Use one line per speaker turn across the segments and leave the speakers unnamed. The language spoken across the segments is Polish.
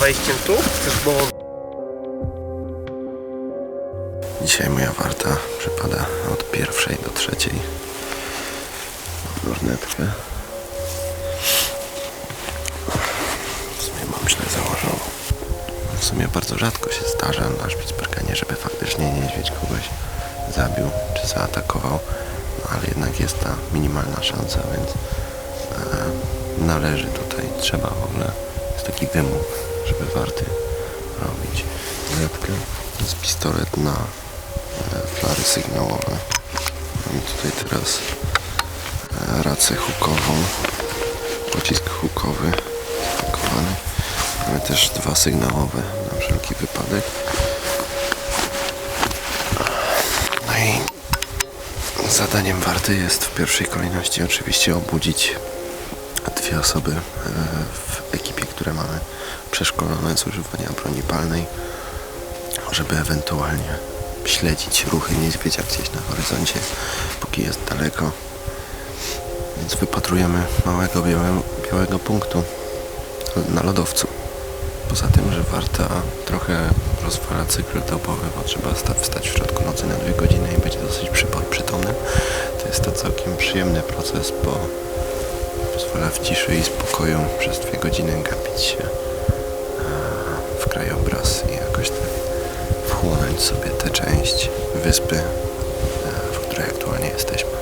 wejściem tu? Chcesz było...
Dzisiaj moja warta przypada od pierwszej do trzeciej. Lornetkę. W sumie mam źle założoną. W sumie bardzo rzadko się zdarza na Spitsbergenie, żeby faktycznie niedźwiedź kogoś zabił czy zaatakował. No ale jednak jest ta minimalna szansa, więc e, należy tutaj, trzeba w ogóle, jest taki wymóg, żeby warty robić. Lornetkę, to jest pistolet na e, flary sygnałowe. Mam tutaj teraz e, rację hukową, pocisk hukowy spakowany. Mamy też dwa sygnałowe na wszelki wypadek. No i zadaniem warty jest w pierwszej kolejności oczywiście obudzić dwie osoby e, w ekipie, które mamy przeszkolone z używania broni palnej żeby ewentualnie śledzić ruchy niedźwiedzia gdzieś na horyzoncie, póki jest daleko. Więc wypatrujemy małego białego, białego punktu na lodowcu. Poza tym, że warta trochę rozwala cykl dobowy, bo trzeba sta- wstać w środku nocy na dwie godziny i być dosyć przytomnym. To jest to całkiem przyjemny proces, bo pozwala w ciszy i spokoju przez dwie godziny gapić się e, w krajobraz i jakoś tak wchłonąć sobie tę część wyspy, e, w której aktualnie jesteśmy.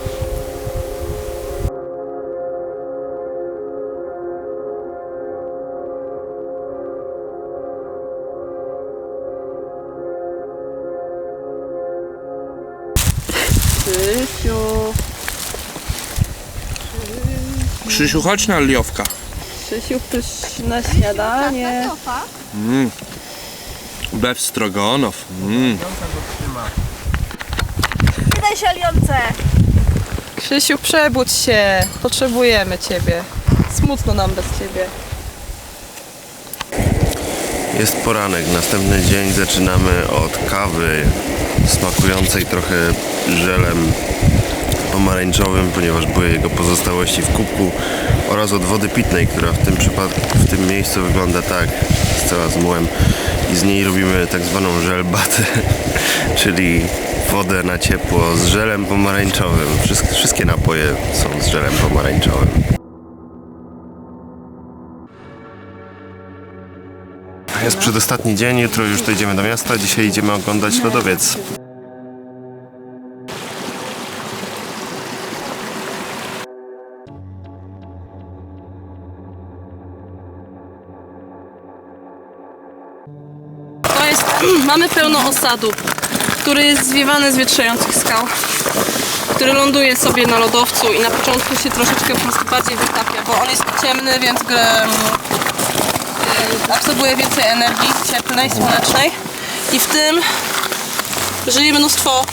Krzysiu,
chodź na liowka.
Krzysiu, pyszne śniadanie.
Mm. Bew strogonow. Mm.
Wydaj się Alionce!
Krzysiu, przebudź się. Potrzebujemy ciebie. Smutno nam bez ciebie.
Jest poranek, następny dzień zaczynamy od kawy smakującej trochę żelem pomarańczowym, ponieważ były jego pozostałości w kubku oraz od wody pitnej, która w tym przypadku, w tym miejscu wygląda tak, jest cała z mułem i z niej robimy tak zwaną żelbatę, czyli wodę na ciepło z żelem pomarańczowym. Wszystkie, napoje są z żelem pomarańczowym. Jest przedostatni dzień, jutro już dojdziemy do miasta, dzisiaj idziemy oglądać lodowiec.
Mamy pełno osadu, który jest zwiewany z wietrzających skał, który ląduje sobie na lodowcu i na początku się troszeczkę po prostu bardziej wytapia, bo on jest ciemny, więc um, absorbuje więcej energii cieplnej, słonecznej. I w tym żyje mnóstwo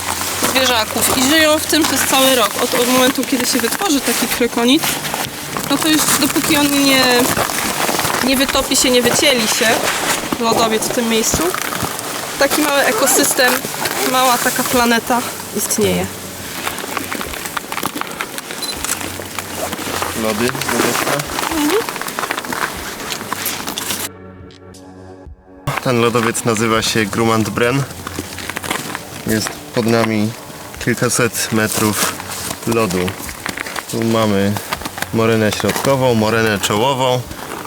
zwierzaków. I żyją w tym przez cały rok, od, od momentu kiedy się wytworzy taki krekonit, no to już dopóki on nie, nie wytopi się, nie wycieli się, lodowiec w tym miejscu, taki mały ekosystem, mała taka planeta istnieje.
Lody, Ten lodowiec nazywa się Grumantbren. Jest pod nami kilkaset metrów lodu. Tu mamy morynę środkową, morynę czołową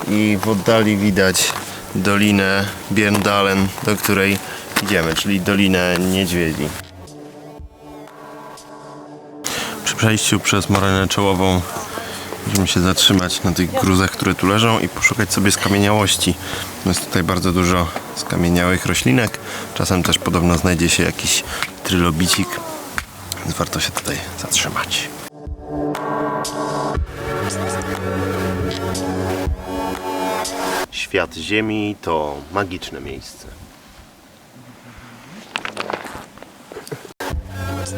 i w oddali widać dolinę Bierndalen, do której idziemy, czyli dolinę niedźwiedzi. Przy przejściu przez morynę czołową Musimy się zatrzymać na tych gruzach, które tu leżą i poszukać sobie skamieniałości. Jest tutaj bardzo dużo skamieniałych roślinek. Czasem też podobno znajdzie się jakiś trylobicik, więc warto się tutaj zatrzymać. Świat Ziemi to magiczne miejsce. Nie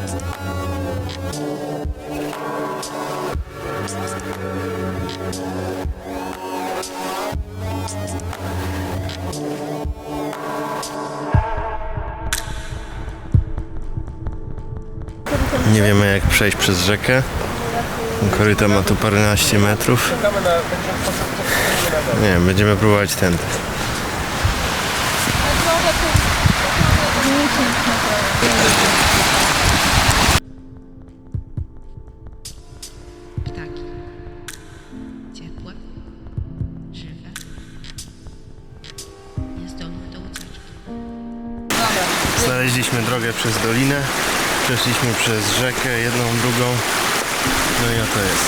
wiemy jak przejść przez rzekę. Koryto ma tu paręnaście metrów. Nie wiem, będziemy próbować ten.
Ptaki.
Znaleźliśmy drogę przez dolinę, przeszliśmy przez rzekę, jedną, drugą. No i oto jest.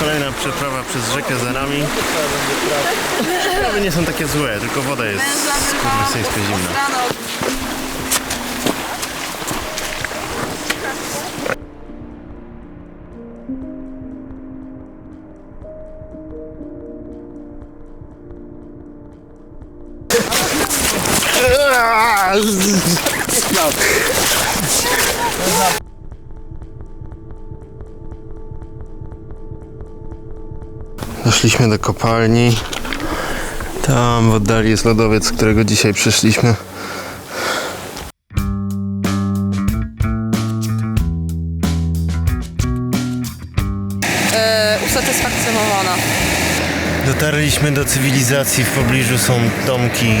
Kolejna przeprawa przez rzekę za nami. Przeprawy nie są takie złe, tylko woda jest skurwysyjsko zimna. Doszliśmy do kopalni. Tam w oddali jest lodowiec, z którego dzisiaj przyszliśmy.
E, usatysfakcjonowana.
Dotarliśmy do cywilizacji, w pobliżu są domki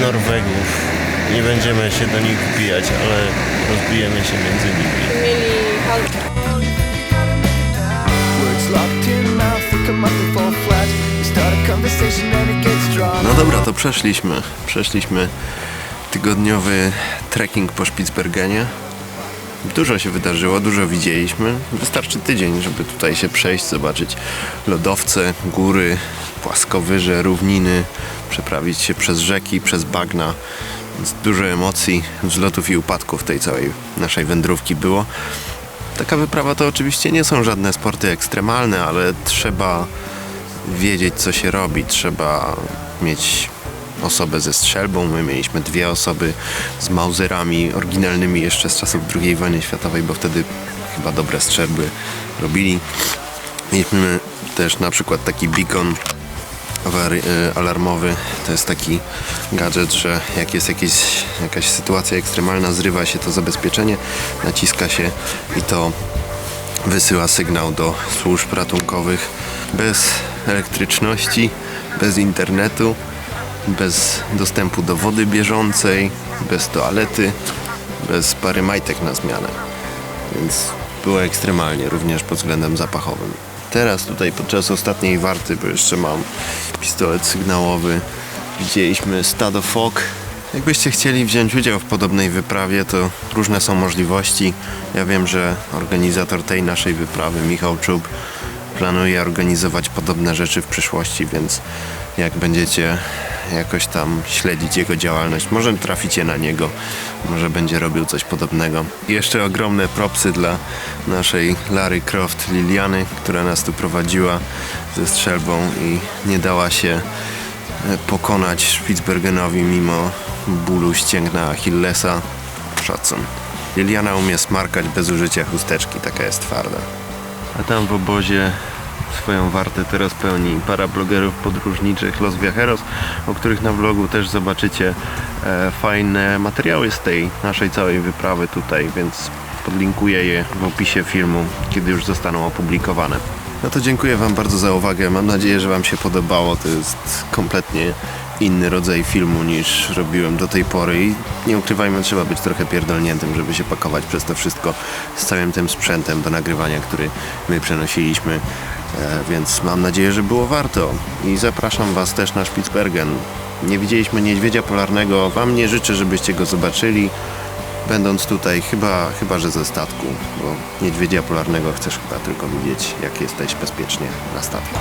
Norwegów. Nie będziemy się do nich wbijać, ale rozbijemy się między nimi.
Mieli.
No dobra, to przeszliśmy. Przeszliśmy tygodniowy trekking po Spitsbergenie. Dużo się wydarzyło, dużo widzieliśmy. Wystarczy tydzień, żeby tutaj się przejść, zobaczyć lodowce, góry, płaskowyże, równiny, przeprawić się przez rzeki, przez bagna. Dużo emocji, wzlotów i upadków tej całej naszej wędrówki było. Taka wyprawa to oczywiście nie są żadne sporty ekstremalne, ale trzeba wiedzieć, co się robi. Trzeba mieć osobę ze strzelbą. My mieliśmy dwie osoby z Mauserami oryginalnymi jeszcze z czasów II wojny światowej, bo wtedy chyba dobre strzelby robili. Mieliśmy też na przykład taki beacon awary- alarmowy. To jest taki gadżet, że jak jest jakieś, jakaś sytuacja ekstremalna, zrywa się to zabezpieczenie, naciska się i to wysyła sygnał do służb ratunkowych bez elektryczności, bez internetu, bez dostępu do wody bieżącej, bez toalety, bez pary majtek na zmianę. Więc było ekstremalnie, również pod względem zapachowym. Teraz tutaj podczas ostatniej warty, bo jeszcze mam pistolet sygnałowy, widzieliśmy stado fok. Jakbyście chcieli wziąć udział w podobnej wyprawie, to różne są możliwości. Ja wiem, że organizator tej naszej wyprawy, Michał Czub, planuje organizować podobne rzeczy w przyszłości, więc jak będziecie jakoś tam śledzić jego działalność, może traficie na niego, może będzie robił coś podobnego. I jeszcze ogromne propsy dla naszej Lary Croft Liliany, która nas tu prowadziła ze strzelbą i nie dała się e, pokonać Spitsbergenowi mimo bólu ścięgna Achillesa. Szacun. Liliana umie smarkać bez użycia chusteczki, taka jest twarda. A tam w obozie swoją wartę teraz pełni para blogerów podróżniczych Los Viajeros, o których na vlogu też zobaczycie e, fajne materiały z tej naszej całej wyprawy tutaj, więc podlinkuję je w opisie filmu, kiedy już zostaną opublikowane. No to dziękuję Wam bardzo za uwagę. Mam nadzieję, że Wam się podobało. To jest kompletnie inny rodzaj filmu niż robiłem do tej pory i nie ukrywajmy, trzeba być trochę pierdolniętym, żeby się pakować przez to wszystko z całym tym sprzętem do nagrywania, który my przenosiliśmy, więc mam nadzieję, że było warto i zapraszam Was też na Spitsbergen. Nie widzieliśmy niedźwiedzia polarnego, Wam nie życzę, żebyście go zobaczyli, będąc tutaj, chyba, chyba że ze statku, bo niedźwiedzia polarnego chcesz chyba tylko widzieć, jak jesteś bezpiecznie na statku.